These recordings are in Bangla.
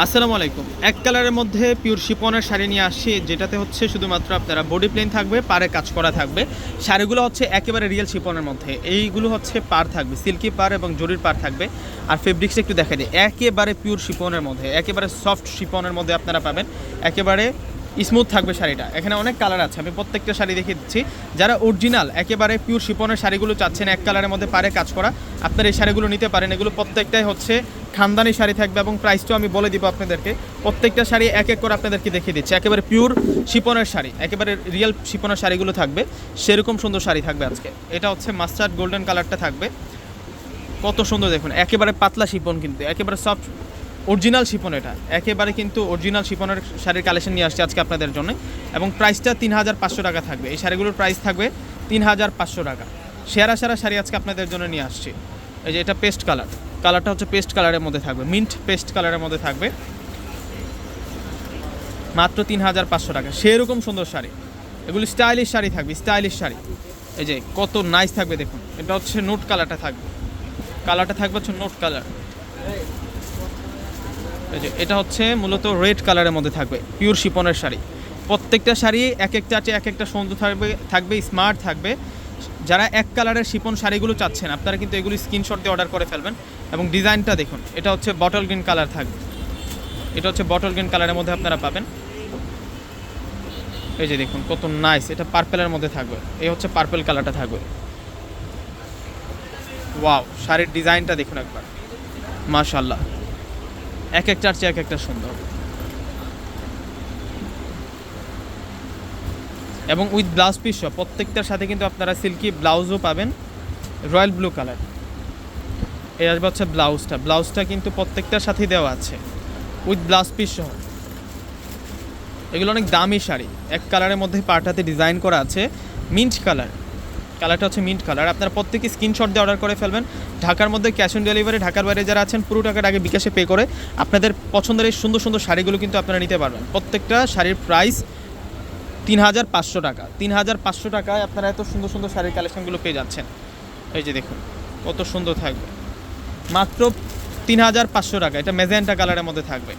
আসসালামু আলাইকুম। এক কালারের মধ্যে পিওর শিপনের শাড়ি নিয়ে আসছি, যেটাতে হচ্ছে শুধুমাত্র আপনারা বডি প্লেন থাকবে পারে কাজ করা থাকবে। শাড়িগুলো হচ্ছে একেবারে রিয়েল শিপনের মধ্যে। এইগুলো হচ্ছে পার থাকবে সিল্কি পার এবং জরির পার থাকবে। আর ফেব্রিক্সটা একটু দেখা যায় একেবারে পিওর শিপনের মধ্যে, একেবারে সফট শিপনের মধ্যে আপনারা পাবেন। একেবারে স্মুথ থাকবে শাড়িটা। এখানে অনেক কালার আছে, আমি প্রত্যেকটা শাড়ি দেখিয়ে দিচ্ছি। যারা অরিজিনাল একেবারে পিওর শিপনের শাড়িগুলো চাচ্ছেন, এক কালারের মধ্যে পারে কাজ করা, আপনার এই শাড়িগুলো নিতে পারেন। এগুলো প্রত্যেকটাই হচ্ছে খানদানি শাড়ি থাকবে এবং প্রাইসটাও আমি বলে দিব আপনাদেরকে। প্রত্যেকটা শাড়ি এক এক করে আপনাদেরকে দেখিয়ে দিচ্ছি। একেবারে পিওর শিপনের শাড়ি, একেবারে রিয়েল শিপনের শাড়িগুলো থাকবে। সেরকম সুন্দর শাড়ি থাকবে আজকে। এটা হচ্ছে মাস্টার্ড গোল্ডেন কালারটা থাকবে। কত সুন্দর দেখুন, একেবারে পাতলা শিপন কিন্তু, একেবারে সফট অরিজিনাল শিপন এটা। একেবারে কিন্তু অরিজিনাল শিপনের শাড়ির কালেকশন নিয়ে আসছে আজকে আপনাদের জন্য। এবং প্রাইসটা তিন হাজার পাঁচশো টাকা থাকবে। এই শাড়িগুলোর প্রাইস থাকবে তিন হাজার পাঁচশো টাকা। সেরা সেরা শাড়ি আজকে আপনাদের জন্য নিয়ে আসছি। এই যে এটা পেস্ট কালার কালারটা হচ্ছে পেস্ট কালারের মধ্যে থাকবে। মিন্ট পেস্ট কালারের মধ্যে থাকবে। মাত্র তিন হাজার পাঁচশো টাকা। সেরকম সুন্দর শাড়ি। এগুলি স্টাইলিশ শাড়ি থাকবে স্টাইলিশ শাড়ি। এই যে কত নাইস থাকবে দেখুন। এটা হচ্ছে নোট কালারটা থাকবে। কালারটা থাকবে হচ্ছে নোট কালার এটা হচ্ছে মূলত রেড কালারের মধ্যে থাকবে পিওর শিপনের শাড়ি। প্রত্যেকটা শাড়ি এক একটা এক একটা সুন্দর থাকবে থাকবে স্মার্ট থাকবে। যারা এক কালারের শিপন শাড়িগুলো চাচ্ছেন, আপনারা কিন্তু এগুলি স্ক্রিনশট দিয়ে অর্ডার করে ফেলবেন। এবং ডিজাইনটা দেখুন, এটা হচ্ছে বটল গ্রিন কালার থাকবে। এটা হচ্ছে বটল গ্রিন কালারের মধ্যে আপনারা পাবেন। এই যে দেখুন, কত নাইস এটা পার্পেলের মধ্যে থাকবে। এই হচ্ছে পার্পেল কালারটা থাকবে। ওয়াও শাড়ির ডিজাইনটা দেখুন একবার। মাশাল্লাহ এক একটার চেয়ে এক একটা সুন্দর। এবং উইথ ব্লাউজ পিস সহ, প্রত্যেকটার সাথে কিন্তু আপনারা সিল্কি ব্লাউজও পাবেন, রয়্যাল ব্লু কালার। এই আসবে হচ্ছে ব্লাউজটা। ব্লাউজটা কিন্তু প্রত্যেকটার সাথেই দেওয়া আছে, উইথ ব্লাউজ পিস সহ। এগুলো অনেক দামি শাড়ি। এক কালারের মধ্যে পাটাতে ডিজাইন করা আছে, মিন্ট কালার। কালারটা হচ্ছে মিন্ট কালার আপনারা প্রত্যেকে স্ক্রিনশট দিয়ে অর্ডার করে ফেলবেন। ঢাকার মধ্যে ক্যাশ অন ডেলিভারি ঢাকার বাইরে যারা আছেন পুরো টাকার আগে বিকাশে পে করে আপনাদের পছন্দের এই সুন্দর সুন্দর শাড়িগুলো কিন্তু আপনারা নিতে পারবেন। প্রত্যেকটা শাড়ির প্রাইস তিন হাজার পাঁচশো টাকা। তিন হাজার পাঁচশো টাকায় আপনারা এত সুন্দর সুন্দর শাড়ির কালেকশনগুলো পেয়ে যাচ্ছেন। এই যে দেখুন কত সুন্দর থাকবে। মাত্র তিন হাজার পাঁচশো টাকা। এটা মেজেন্টা কালারের মধ্যে থাকবে।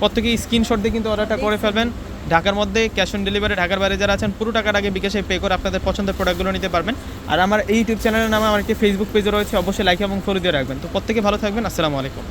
প্রত্যেকে স্ক্রিনশট দিয়ে কিন্তু অর্ডারটা করে ফেলবেন। ঢাকার মধ্যে ক্যাশ অন ডেলিভারি ঢাকার বাইরে যারা আছেন, পুরো আগে বিকাশে পে করে আপনাদের পছন্দের প্রোডাক্টগুলো নিতে পারবেন। আর আমার এই ইউটিউব চ্যানেলের নামে আমার একটি ফেসবুক পেজও রয়েছে, অবশ্যই লাইক এবং ফলো দিয়ে রাখবেন। তো প্রত্যেকে ভালো থাকবেন, আসসালামু আলাইকুম।